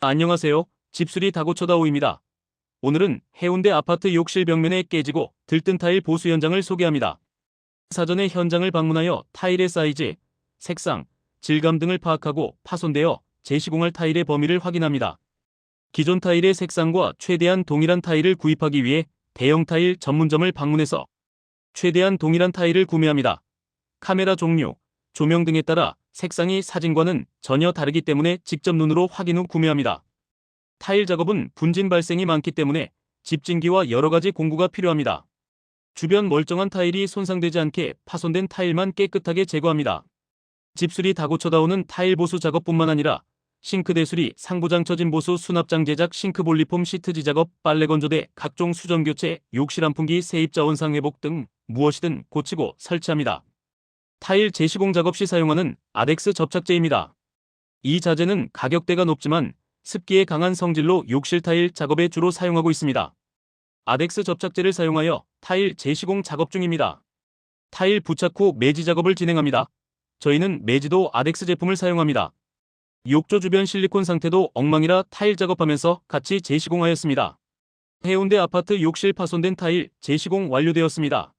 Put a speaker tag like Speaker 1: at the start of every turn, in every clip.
Speaker 1: 안녕하세요. 집수리 다고쳐다오입니다. 오늘은 해운대 아파트 욕실 벽면에 깨지고 들뜬 타일 보수 현장을 소개합니다. 사전에 현장을 방문하여 타일의 사이즈, 색상, 질감 등을 파악하고 파손되어 재시공할 타일의 범위를 확인합니다. 기존 타일의 색상과 최대한 동일한 타일을 구입하기 위해 대형 타일 전문점을 방문해서 최대한 동일한 타일을 구매합니다. 카메라 종류, 조명 등에 따라 색상이 사진과는 전혀 다르기 때문에 직접 눈으로 확인 후 구매합니다. 타일 작업은 분진 발생이 많기 때문에 집진기와 여러 가지 공구가 필요합니다. 주변 멀쩡한 타일이 손상되지 않게 파손된 타일만 깨끗하게 제거합니다. 집수리 다 고쳐다오는 타일 보수 작업뿐만 아니라 싱크대 수리, 상부장 처진 보수, 수납장 제작, 싱크 볼 리폼 시트지 작업, 빨래 건조대, 각종 수전 교체, 욕실 환풍기, 세입자 원 상 회복 등 무엇이든 고치고 설치합니다. 타일 재시공 작업 시 사용하는 아덱스 접착제입니다. 이 자재는 가격대가 높지만 습기에 강한 성질로 욕실 타일 작업에 주로 사용하고 있습니다. 아덱스 접착제를 사용하여 타일 재시공 작업 중입니다. 타일 부착 후 매지 작업을 진행합니다. 저희는 매지도 아덱스 제품을 사용합니다. 욕조 주변 실리콘 상태도 엉망이라 타일 작업하면서 같이 재시공하였습니다. 해운대 아파트 욕실 파손된 타일 재시공 완료되었습니다.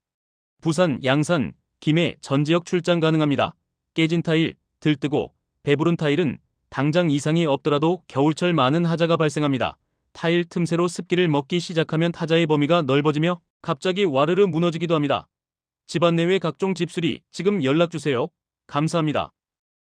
Speaker 1: 부산, 양산, 김해 전 지역 출장 가능합니다. 깨진 타일, 들뜨고 배부른 타일은 당장 이상이 없더라도 겨울철 많은 하자가 발생합니다. 타일 틈새로 습기를 먹기 시작하면 타자의 범위가 넓어지며 갑자기 와르르 무너지기도 합니다. 집안 내외 각종 집수리 지금 연락 주세요. 감사합니다.